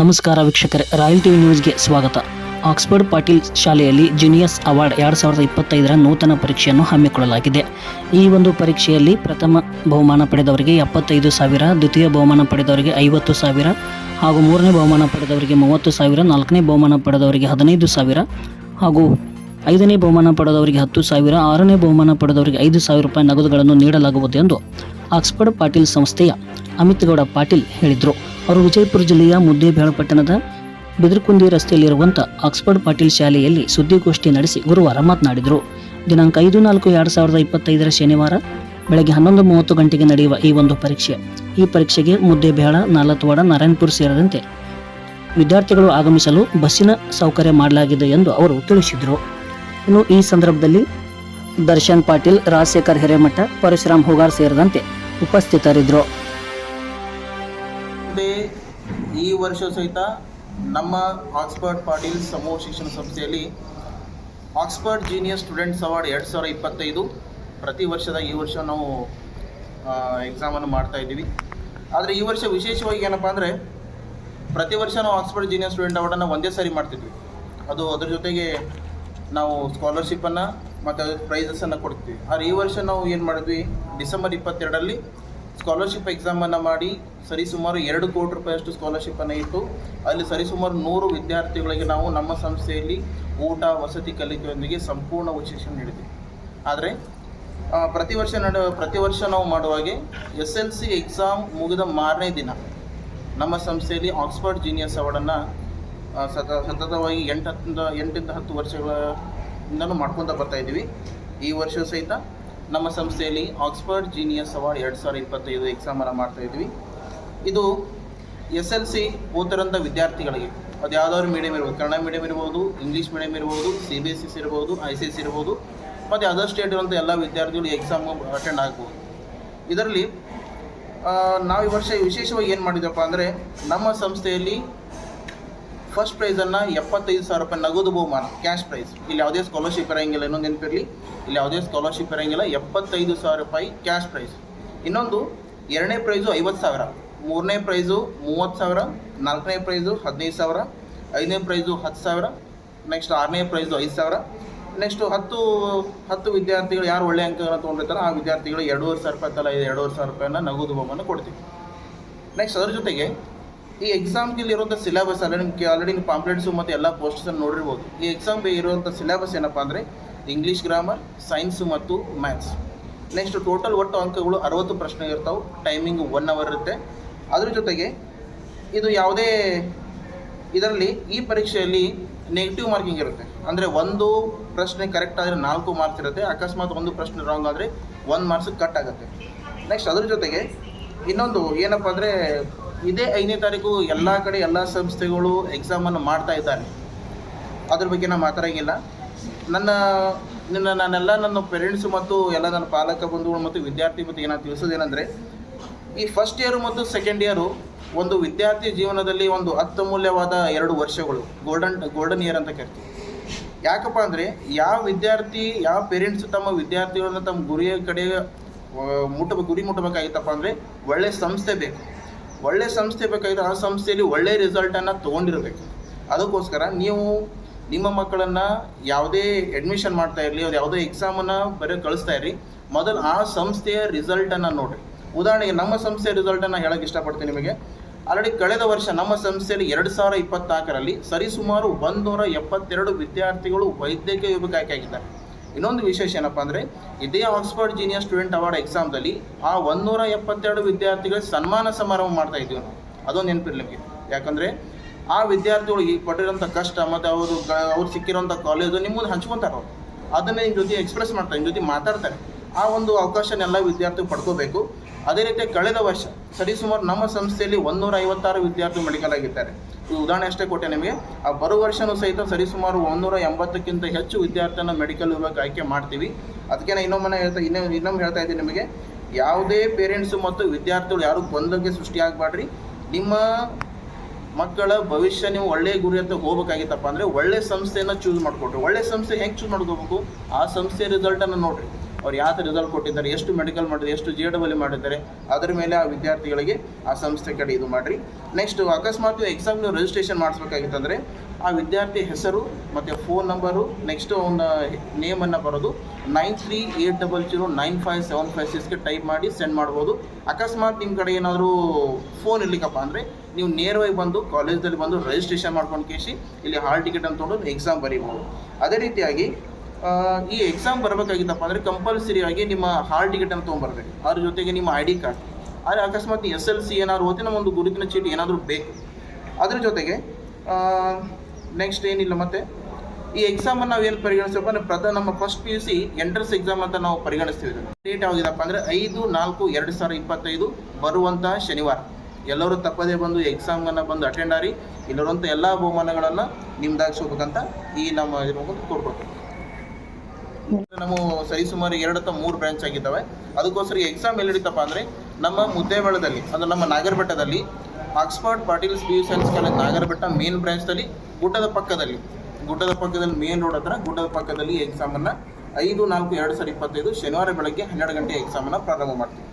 ನಮಸ್ಕಾರ ವೀಕ್ಷಕರೇ, royal TV ನ್ಯೂಸ್ಗೆ ಸ್ವಾಗತ. ಆಕ್ಸ್ಫರ್ಡ್ ಪಾಟೀಲ್ ಶಾಲೆಯಲ್ಲಿ ಜೂನಿಯರ್ಸ್ ಅವಾರ್ಡ್ ಎರಡು ಸಾವಿರದ ಇಪ್ಪತ್ತೈದರ ನೂತನ ಪರೀಕ್ಷೆಯನ್ನು ಹಮ್ಮಿಕೊಳ್ಳಲಾಗಿದೆ. ಈ ಒಂದು ಪರೀಕ್ಷೆಯಲ್ಲಿ ಪ್ರಥಮ ಬಹುಮಾನ ಪಡೆದವರಿಗೆ ಎಪ್ಪತ್ತೈದು ಸಾವಿರ, ದ್ವಿತೀಯ ಬಹುಮಾನ ಪಡೆದವರಿಗೆ ಐವತ್ತು ಸಾವಿರ ಹಾಗೂ ಮೂರನೇ ಬಹುಮಾನ ಪಡೆದವರಿಗೆ ಮೂವತ್ತು ಸಾವಿರ, ನಾಲ್ಕನೇ ಬಹುಮಾನ ಪಡೆದವರಿಗೆ ಹದಿನೈದು ಸಾವಿರ ಹಾಗೂ ಐದನೇ ಬಹುಮಾನ ಪಡೆದವರಿಗೆ ಹತ್ತು ಸಾವಿರ, ಆರನೇ ಬಹುಮಾನ ಪಡೆದವರಿಗೆ ಐದು ಸಾವಿರ ರೂಪಾಯಿ ನಗದುಗಳನ್ನು ನೀಡಲಾಗುವುದು ಎಂದು ಆಕ್ಸ್ಫರ್ಡ್ ಪಾಟೀಲ್ ಸಂಸ್ಥೆಯ ಅಮಿತ್ ಗೌಡ ಪಾಟೀಲ್ ಹೇಳಿದರು. ಅವರು ವಿಜಯಪುರ ಜಿಲ್ಲೆಯ ಮುದ್ದೇಬೇಳ ಪಟ್ಟಣದ ಬಿದರ್ಕುಂದಿ ರಸ್ತೆಯಲ್ಲಿರುವಂಥ ಆಕ್ಸ್ಫರ್ಡ್ ಪಾಟೀಲ್ ಶಾಲೆಯಲ್ಲಿ ಸುದ್ದಿಗೋಷ್ಠಿ ನಡೆಸಿ ಗುರುವಾರ ಮಾತನಾಡಿದರು. ದಿನಾಂಕ ಐದು ನಾಲ್ಕು ಎರಡು ಸಾವಿರದ ಇಪ್ಪತ್ತೈದರ ಶನಿವಾರ ಬೆಳಗ್ಗೆ ಹನ್ನೊಂದು ಮೂವತ್ತು ಗಂಟೆಗೆ ನಡೆಯುವ ಈ ಒಂದು ಪರೀಕ್ಷೆ. ಈ ಪರೀಕ್ಷೆಗೆ ಮುದ್ದೇಬೇಳ ನಾಲತ್ವಾಡ ನಾರಾಯಣಪುರ ಸೇರಿದಂತೆ ವಿದ್ಯಾರ್ಥಿಗಳು ಆಗಮಿಸಲು ಬಸ್ಸಿನ ಸೌಕರ್ಯ ಮಾಡಲಾಗಿದೆ ಎಂದು ಅವರು ತಿಳಿಸಿದರು. ಇನ್ನು ಈ ಸಂದರ್ಭದಲ್ಲಿ ದರ್ಶನ್ ಪಾಟೀಲ್, ರಾಜಶೇಖರ್ ಹಿರೇಮಠ, ಪರಶುರಾಮ್ ಹುಗಾರ್ ಸೇರಿದಂತೆ ಉಪಸ್ಥಿತರಿದ್ದರು. ಮುಂದೆ ಈ ವರ್ಷ ಸಹಿತ ನಮ್ಮ ಆಕ್ಸ್ಫರ್ಡ್ ಪಾಟೀಲ್ ಸಮೂಹ ಶಿಕ್ಷಣ ಸಂಸ್ಥೆಯಲ್ಲಿ ಆಕ್ಸ್ಫರ್ಡ್ ಜೀನಿಯಸ್ ಸ್ಟೂಡೆಂಟ್ಸ್ ಅವಾರ್ಡ್ ಎರಡು ಸಾವಿರ ಇಪ್ಪತ್ತೈದು. ಪ್ರತಿ ವರ್ಷದ ಈ ವರ್ಷ ನಾವು ಎಕ್ಸಾಮನ್ನು ಮಾಡ್ತಾ ಇದ್ದೀವಿ. ಆದರೆ ಈ ವರ್ಷ ವಿಶೇಷವಾಗಿ ಏನಪ್ಪ ಅಂದರೆ ಪ್ರತಿ ವರ್ಷ ನಾವು ಆಕ್ಸ್ಫರ್ಡ್ ಜೀನಿಯರ್ ಸ್ಟೂಡೆಂಟ್ ಅವಾರ್ಡನ್ನು ಒಂದೇ ಸಾರಿ ಮಾಡ್ತಿದ್ವಿ. ಅದು ಅದ್ರ ಜೊತೆಗೆ ನಾವು ಸ್ಕಾಲರ್ಶಿಪ್ಪನ್ನು ಮತ್ತು ಪ್ರೈಸಸನ್ನು ಕೊಡ್ತೀವಿ. ಆದರೆ ಈ ವರ್ಷ ನಾವು ಏನು ಮಾಡಿದ್ವಿ? ಡಿಸೆಂಬರ್ ಇಪ್ಪತ್ತೆರಡರಲ್ಲಿ ಸ್ಕಾಲರ್ಶಿಪ್ ಎಕ್ಸಾಮನ್ನು ಮಾಡಿ ಸರಿಸುಮಾರು ಎರಡು ಕೋಟಿ ರೂಪಾಯಿಯಷ್ಟು ಸ್ಕಾಲರ್ಶಿಪ್ಪನ್ನು ಇಟ್ಟು ಅಲ್ಲಿ ಸರಿಸುಮಾರು ನೂರು ವಿದ್ಯಾರ್ಥಿಗಳಿಗೆ ನಾವು ನಮ್ಮ ಸಂಸ್ಥೆಯಲ್ಲಿ ಊಟ, ವಸತಿ, ಕಲಿಕೆಯೊಂದಿಗೆ ಸಂಪೂರ್ಣ ಉಚಿತ ನೀಡಿದೆ ಆದರೆ ಪ್ರತಿ ವರ್ಷ ನಡೆ, ಪ್ರತಿ ವರ್ಷ ನಾವು ಮಾಡುವಾಗೆ ಎಸ್ ಎಲ್ ಸಿ ಎಕ್ಸಾಮ್ ಮುಗಿದ ಮಾರನೇ ದಿನ ನಮ್ಮ ಸಂಸ್ಥೆಯಲ್ಲಿ ಆಕ್ಸ್ಫರ್ಡ್ ಜೀನಿಯಸ್ ಅವಾರ್ಡನ್ನು ಸತ, ಸತತವಾಗಿ ಎಂಟು ಹತ್ತಿಂದ ಎಂಟರಿಂದ ಹತ್ತು ವರ್ಷಗಳಿಂದನೂ ಮಾಡ್ಕೊತಾ ಬರ್ತಾ ಇದ್ದೀವಿ. ಈ ವರ್ಷ ಸಹಿತ ನಮ್ಮ ಸಂಸ್ಥೆಯಲ್ಲಿ ಆಕ್ಸ್ಫರ್ಡ್ ಜೀನಿಯಸ್ ಅವಾರ್ಡ್ ಎರಡು ಸಾವಿರದ ಇಪ್ಪತ್ತೈದು ಎಕ್ಸಾಮನ್ನು ಮಾಡ್ತಾ ಇದ್ವಿ. ಇದು ಎಸ್ ಎಲ್ ಸಿ ಓದ್ತಿರೋಂಥ ವಿದ್ಯಾರ್ಥಿಗಳಿಗೆ, ಅದು ಯಾವುದಾದ್ರು ಮೀಡಿಯಮ್ ಇರ್ಬೋದು, ಕನ್ನಡ ಮೀಡಿಯಮ್ ಇರ್ಬೋದು ಇಂಗ್ಲೀಷ್ ಮೀಡಿಯಮ್ ಇರ್ಬೋದು ಸಿ ಬಿ ಎಸ್ ಎಸ್ ಇರ್ಬೋದು ಐ ಸಿ ಎಸ್ ಇರ್ಬೋದು, ಮತ್ತು ಅದರ್ ಸ್ಟೇಟ್ ಇರುವಂಥ ಎಲ್ಲ ವಿದ್ಯಾರ್ಥಿಗಳು ಎಕ್ಸಾಮ್ ಅಟೆಂಡ್ ಆಗ್ಬೋದು. ಇದರಲ್ಲಿ ನಾವು ಈ ವರ್ಷ ವಿಶೇಷವಾಗಿ ಏನು ಮಾಡಿದಪ್ಪ ಅಂದರೆ, ನಮ್ಮ ಸಂಸ್ಥೆಯಲ್ಲಿ ಫಸ್ಟ್ ಪ್ರೈಸನ್ನು ಎಪ್ಪತ್ತೈದು ಸಾವಿರ ರೂಪಾಯಿ ನಗದು ಬಹುಮಾನ ಕ್ಯಾಶ್ ಪ್ರೈಸ್ ಇಲ್ಲಿ ಯಾವುದೇ ಸ್ಕಾಲರ್ಶಿಪ್ ಇರೋಂಗಿಲ್ಲ, ಇನ್ನೊಂದು ನೆನಪಿರಲಿ. ಇಲ್ಲಿ ಯಾವುದೇ ಸ್ಕಾಲರ್ಶಿಪ್ ಇರೋಂಗಿಲ್ಲ, ಎಪ್ಪತ್ತೈದು ಸಾವಿರ ರೂಪಾಯಿ ಕ್ಯಾಶ್ ಪ್ರೈಸ್ ಇನ್ನೊಂದು, ಎರಡನೇ ಪ್ರೈಸು ಐವತ್ತು ಸಾವಿರ, ಮೂರನೇ ಪ್ರೈಸು ಮೂವತ್ತು ಸಾವಿರ, ನಾಲ್ಕನೇ ಪ್ರೈಸು ಹದಿನೈದು ಸಾವಿರ, ಐದನೇ ಪ್ರೈಸು ಹತ್ತು ಸಾವಿರ ನೆಕ್ಸ್ಟ್ ಆರನೇ ಪ್ರೈಸು ಐದು ಸಾವಿರ. ನೆಕ್ಸ್ಟು ಹತ್ತು ಹತ್ತು ವಿದ್ಯಾರ್ಥಿಗಳು ಯಾರು ಒಳ್ಳೆ ಅಂಕಗಳನ್ನು ತೊಗೊಂಡಿರ್ತಾರೆ ಆ ವಿದ್ಯಾರ್ಥಿಗಳು ಎರಡೂವರೆ ಸಾವಿರ ರೂಪಾಯಿ ತಲ ಎರಡೂವರೆ ಸಾವಿರ ರೂಪಾಯಿನ ನಗದು ಬಹುಮಾನ ಕೊಡ್ತೀವಿ. ನೆಕ್ಸ್ಟ್ ಅದ್ರ ಜೊತೆಗೆ ಈ ಎಕ್ಸಾಮ್ಗೆ ಇಲ್ಲಿರುವಂಥ ಸಿಲೆಬಸ್ ಅಲ್ಲ ನಿಮ್ಗೆ ಆಲ್ರೆಡಿ ನೀವು ಪಾಂಪ್ಲೆಟ್ಸು ಮತ್ತು ಎಲ್ಲ ಪೋಸ್ಟರ್ಸನ್ನು ನೋಡಿರ್ಬೋದು. ಈ ಎಕ್ಸಾಮ್ಗೆ ಇರುವಂಥ ಸಿಲೆಬಸ್ ಏನಪ್ಪ ಅಂದರೆ ಇಂಗ್ಲೀಷ್ ಗ್ರಾಮರ್ ಸೈನ್ಸು ಮತ್ತು ಮ್ಯಾಥ್ಸ್ ನೆಕ್ಸ್ಟ್ ಟೋಟಲ್ ಒಟ್ಟು ಅಂಕಗಳು ಅರವತ್ತು ಪ್ರಶ್ನೆ ಇರ್ತಾವೆ. ಟೈಮಿಂಗ್ ಒನ್ ಅವರ್ ಇರುತ್ತೆ. ಅದ್ರ ಜೊತೆಗೆ ಇದು ಯಾವುದೇ ಇದರಲ್ಲಿ ಈ ಪರೀಕ್ಷೆಯಲ್ಲಿ ನೆಗೆಟಿವ್ ಮಾರ್ಕಿಂಗ್ ಇರುತ್ತೆ. ಅಂದರೆ ಒಂದು ಪ್ರಶ್ನೆ ಕರೆಕ್ಟ್ ಆದರೆ ನಾಲ್ಕು ಮಾರ್ಕ್ಸ್ ಇರುತ್ತೆ. ಅಕಸ್ಮಾತ್ ಒಂದು ಪ್ರಶ್ನೆ ರಾಂಗ್ ಆದರೆ ಒಂದು ಮಾರ್ಕ್ಸ್ ಕಟ್ ಆಗುತ್ತೆ. ನೆಕ್ಸ್ಟ್ ಅದ್ರ ಜೊತೆಗೆ ಇನ್ನೊಂದು ಏನಪ್ಪ ಅಂದರೆ ಇದೇ ಐದನೇ ತಾರೀಕು ಎಲ್ಲ ಕಡೆ ಎಲ್ಲ ಸಂಸ್ಥೆಗಳು ಎಕ್ಸಾಮನ್ನು ಮಾಡ್ತಾ ಇದ್ದಾರೆ. ಅದ್ರ ಬಗ್ಗೆ ನಾನು ಮಾತಾಡೋಂಗಿಲ್ಲ. ನನ್ನ, ನಿನ್ನ ನಾನೆಲ್ಲ ನನ್ನ ಪೇರೆಂಟ್ಸು ಮತ್ತು ಎಲ್ಲ ನನ್ನ ಪಾಲಕ ಬಂಧುಗಳು ಮತ್ತು ವಿದ್ಯಾರ್ಥಿ ಮತ್ತು ಏನಾದ್ರು ತಿಳಿಸೋದೇನೆಂದರೆ ಈ ಫಸ್ಟ್ ಇಯರು ಮತ್ತು ಸೆಕೆಂಡ್ ಇಯರು ಒಂದು ವಿದ್ಯಾರ್ಥಿ ಜೀವನದಲ್ಲಿ ಒಂದು ಅತ್ಯಮೂಲ್ಯವಾದ ಎರಡು ವರ್ಷಗಳು ಗೋಲ್ಡನ್ ಗೋಲ್ಡನ್ ಇಯರ್ ಅಂತ ಕರಿತೀವಿ. ಯಾಕಪ್ಪ ಅಂದರೆ, ಯಾವ ವಿದ್ಯಾರ್ಥಿ, ಯಾವ ಪೇರೆಂಟ್ಸ್ ತಮ್ಮ ವಿದ್ಯಾರ್ಥಿಗಳನ್ನ ತಮ್ಮ ಗುರಿಯ ಕಡೆ ಮುಟ್ಟ, ಗುರಿ ಮುಟ್ಟಬೇಕಾಗಿತ್ತಪ್ಪ ಅಂದರೆ ಒಳ್ಳೆ ಸಂಸ್ಥೆ ಬೇಕು. ಒಳ್ಳೆ ಸಂಸ್ಥೆ ಬೇಕಾಗಿತ್ತು ಆ ಸಂಸ್ಥೆಯಲ್ಲಿ ಒಳ್ಳೆ ರಿಸಲ್ಟನ್ನು ತೊಗೊಂಡಿರಬೇಕು. ಅದಕ್ಕೋಸ್ಕರ ನೀವು ನಿಮ್ಮ ಮಕ್ಕಳನ್ನು ಯಾವುದೇ ಅಡ್ಮಿಷನ್ ಮಾಡ್ತಾ ಇರಲಿ, ಅವ್ರು ಯಾವುದೇ ಎಕ್ಸಾಮನ್ನು ಬರೀ ಕಳಿಸ್ತಾ ಇರಲಿ, ಮೊದಲು ಆ ಸಂಸ್ಥೆಯ ರಿಸಲ್ಟನ್ನು ನೋಡಿರಿ. ಉದಾಹರಣೆಗೆ ನಮ್ಮ ಸಂಸ್ಥೆಯ ರಿಸಲ್ಟನ್ನು ಹೇಳಕ್ಕೆ ಇಷ್ಟಪಡ್ತೀನಿ ನಿಮಗೆ. ಆಲ್ರೆಡಿ ಕಳೆದ ವರ್ಷ ನಮ್ಮ ಸಂಸ್ಥೆಯಲ್ಲಿ ಎರಡು ಸಾವಿರ ಇಪ್ಪತ್ನಾಲ್ಕರಲ್ಲಿ ಸರಿಸುಮಾರು ಒಂದೂರ ಎಪ್ಪತ್ತೆರಡು ವಿದ್ಯಾರ್ಥಿಗಳು ವೈದ್ಯಕೀಯ ವಿಭಾಗಕ್ಕೆ ಆಯ್ಕೆಯಾಗಿದ್ದಾರೆ ಇನ್ನೊಂದು ವಿಶೇಷ ಏನಪ್ಪ ಅಂದರೆ, ಇದೇ ಆಕ್ಸ್ಫರ್ಡ್ ಜೀನಿಯರ್ ಸ್ಟೂಡೆಂಟ್ ಅವಾರ್ಡ್ ಎಕ್ಸಾಮ್ದಲ್ಲಿ ಆ ಒಂದೂರ ಎಪ್ಪತ್ತೆರಡು ವಿದ್ಯಾರ್ಥಿಗಳ ಸನ್ಮಾನ ಸಮಾರಂಭ ಮಾಡ್ತಾ ಇದ್ದೀವಿ ನಾವು. ಅದೊಂದು ನೆನಪಿರ್ಲಿಕ್ಕೆ. ಯಾಕಂದರೆ, ಆ ವಿದ್ಯಾರ್ಥಿಗಳು ಈ ಪಟ್ಟಿರೋಂಥ ಕಷ್ಟ ಮತ್ತು ಅವರು ಅವ್ರು ಸಿಕ್ಕಿರೋಂಥ ಕಾಲೇಜು ನಿಮ್ಮ ಮುಂದೆ ಹಂಚ್ಕೊತಾರೆ ಅವರು. ಅದನ್ನೇ ನಿಮ್ಮ ಜೊತೆ ಎಕ್ಸ್ಪ್ರೆಸ್ ಮಾಡ್ತಾರೆ ನಿಮ್ಮ ಜೊತೆ ಮಾತಾಡ್ತಾರೆ. ಆ ಒಂದು ಅವಕಾಶನೆಲ್ಲ ವಿದ್ಯಾರ್ಥಿಗಳು ಪಡ್ಕೋಬೇಕು. ಅದೇ ರೀತಿ ಕಳೆದ ವರ್ಷ ಸರಿಸುಮಾರು ನಮ್ಮ ಸಂಸ್ಥೆಯಲ್ಲಿ ಒಂದೂರ ಐವತ್ತಾರು ವಿದ್ಯಾರ್ಥಿ ಮೆಡಿಕಲ್ ಆಗಿದ್ದಾರೆ. ಇದು ಉದಾಹರಣೆ ಅಷ್ಟೇ ಕೊಟ್ಟೆ ನಿಮಗೆ. ಆ ಬರೋ ವರ್ಷನೂ ಸಹಿತ ಸರಿಸುಮಾರು ಒಂದೂರ ಎಂಬತ್ತಕ್ಕಿಂತ ಹೆಚ್ಚು ವಿದ್ಯಾರ್ಥಿನ ಮೆಡಿಕಲ್ ವಿಭಾಗ ಆಯ್ಕೆ ಮಾಡ್ತೀವಿ. ಅದಕ್ಕೆ ನಾನು ಇನ್ನೊಮ್ಮೆ ಹೇಳ್ತಾ ಇನ್ನೂ ಇನ್ನೊಮ್ಮೆ ಹೇಳ್ತಾ ಇದ್ದೀನಿ ನಿಮಗೆ. ಯಾವುದೇ ಪೇರೆಂಟ್ಸು ಮತ್ತು ವಿದ್ಯಾರ್ಥಿಗಳು ಯಾರು ಬಂದಕ್ಕೆ ಸೃಷ್ಟಿಯಾಗಬಾಡ್ರಿ ನಿಮ್ಮ ಮಕ್ಕಳ ಭವಿಷ್ಯ ನೀವು ಒಳ್ಳೆಯ ಗುರಿ ಅಂತ ಹೋಗ್ಬೇಕಾಗಿತ್ತಪ್ಪ ಅಂದರೆ ಒಳ್ಳೆ ಸಂಸ್ಥೆಯನ್ನು ಚೂಸ್ ಮಾಡಿಕೊಡ್ರಿ ಒಳ್ಳೆ ಸಂಸ್ಥೆ ಹೆಂಗೆ ಚೂಸ್ ಮಾಡ್ಕೋಬೇಕು? ಆ ಸಂಸ್ಥೆ ರಿಸಲ್ಟನ್ನು ನೋಡ್ರಿ. ಅವ್ರು ಯಾವ ಥರ ರಿಸಲ್ಟ್ ಕೊಟ್ಟಿದ್ದಾರೆ, ಎಷ್ಟು ಮೆಡಿಕಲ್ ಮಾಡಿದ್ದಾರೆ, ಎಷ್ಟು ಜಿ ಡಬಲ್ ಮಾಡಿದ್ದಾರೆ, ಅದರ ಮೇಲೆ ಆ ವಿದ್ಯಾರ್ಥಿಗಳಿಗೆ ಆ ಸಂಸ್ಥೆ ಕಡೆ ಇದು ಮಾಡಿರಿ. ನೆಕ್ಸ್ಟ್ ಅಕಸ್ಮಾತ್ ಎಕ್ಸಾಮ್ ನೀವು ರಿಜಿಸ್ಟ್ರೇಷನ್ ಮಾಡಿಸ್ಬೇಕಾಗಿತ್ತಂದ್ರೆ ಆ ವಿದ್ಯಾರ್ಥಿ ಹೆಸರು ಮತ್ತು ಫೋನ್ ನಂಬರು ನೆಕ್ಸ್ಟ್ ಒಂದು ನೇಮನ್ನು ಬರೋದು nine three eight double zero nine five seven five ಸಿಕ್ಸ್ಗೆ type ಮಾಡಿ ಸೆಂಡ್ ಮಾಡ್ಬೋದು. ಅಕಸ್ಮಾತ್ ನಿಮ್ಮ ಕಡೆ ಏನಾದರೂ ಫೋನ್ ಇರ್ಲಿಕ್ಕಪ್ಪ ಅಂದರೆ ನೀವು ನೇರವಾಗಿ ಬಂದು ಕಾಲೇಜಲ್ಲಿ ಬಂದು ರಿಜಿಸ್ಟ್ರೇಷನ್ ಮಾಡ್ಕೊಂಡು ಕೇಸಿ ಇಲ್ಲಿ ಹಾಲ್ ಟಿಕೆಟ್ ಅಂತ ತೊಗೊಂಡು ಎಕ್ಸಾಮ್ ಬರೀಬೋದು. ಅದೇ ರೀತಿಯಾಗಿ ಈ ಎಕ್ಸಾಮ್ ಬರಬೇಕಾಗಿತ್ತಪ್ಪ ಅಂದರೆ ಕಂಪಲ್ಸರಿ ಆಗಿ ನಿಮ್ಮ ಹಾಲ್ ಟಿಕೆಟ್ ಅಂತ ತೊಗೊಂಬರ್ಬೇಕು. ಅದ್ರ ಜೊತೆಗೆ ನಿಮ್ಮ ಐ ಡಿ ಕಾರ್ಡ್ ಆದರೆ ಅಕಸ್ಮಾತ್ ಎಸ್ ಎಲ್ ಸಿ ಏನಾದ್ರು ಓದಿನ ಒಂದು ಗುರುತಿನ ಚೀಟಿ ಏನಾದರೂ ಬೇಕು. ಅದ್ರ ಜೊತೆಗೆ ನೆಕ್ಸ್ಟ್ ಏನಿಲ್ಲ ಮತ್ತೆ? ಈ ಎಕ್ಸಾಮನ್ನು ಏನು ಪರಿಗಣಿಸ್ತೀವಪ್ಪ ಅಂದರೆ ಪ್ರಧಾನ ನಮ್ಮ first P U C entrance exam ಅಂತ ನಾವು ಪರಿಗಣಿಸ್ತೀವಿ ಡೇಟ್ ಯಾವುದಿದಪ್ಪ ಅಂದರೆ ಐದು, ನಾಲ್ಕು, ಎರಡು ಸಾವಿರ ಇಪ್ಪತ್ತೈದು ಬರುವಂತಹ ಶನಿವಾರ. ಎಲ್ಲರೂ ತಪ್ಪದೇ ಬಂದು ಎಕ್ಸಾಮನ್ನು ಬಂದು ಅಟೆಂಡ್ ಆರಿ. ಇಲ್ಲಿರುವಂಥ ಎಲ್ಲ ಬಹುಮಾನಗಳನ್ನು ನಿಮ್ದಾಗಿಸ್ಬೇಕಂತ ಈ ನಮ್ಮ ಇದ್ರ ಮುಂದೆ ಕೋರ್ಕೊಳ್ತೀವಿ ನಮ್ಮ ಸರಿಸುಮಾರು ಎರಡು ಅಥವಾ ಮೂರು ಬ್ರಾಂಚ್ ಆಗಿದ್ದಾವೆ. ಅದಕ್ಕೋಸ್ಕರ ಎಕ್ಸಾಮ್ ಎಲ್ಲಿ ಅಂದ್ರೆ ಅಂದರೆ ನಮ್ಮ ಮುದ್ದೇಬೆಳದಲ್ಲಿ ಅಂದರೆ ನಮ್ಮ ನಾಗರಬೆಟ್ಟದಲ್ಲಿ Oxford Patil's P U science college Nagarabetta main ಬ್ರಾಂಚ್ನಲ್ಲಿ ಗುಡ್ಡದ ಪಕ್ಕದಲ್ಲಿ. ಗುಡ್ಡದ ಪಕ್ಕದಲ್ಲಿ ಮೇನ್ ರೋಡ್ ಹತ್ರ ಗುಡ್ಡದ ಪಕ್ಕದಲ್ಲಿ ಎಕ್ಸಾಮನ್ನು ಐದು ನಾಲ್ಕು ಎರಡು ಸಾವಿರದ ಇಪ್ಪತ್ತೈದು ಶನಿವಾರ ಬೆಳಗ್ಗೆ ಹನ್ನೆರಡು ಗಂಟೆ ಎಕ್ಸಾಮನ್ನು ಪ್ರಾರಂಭ ಮಾಡ್ತೀವಿ.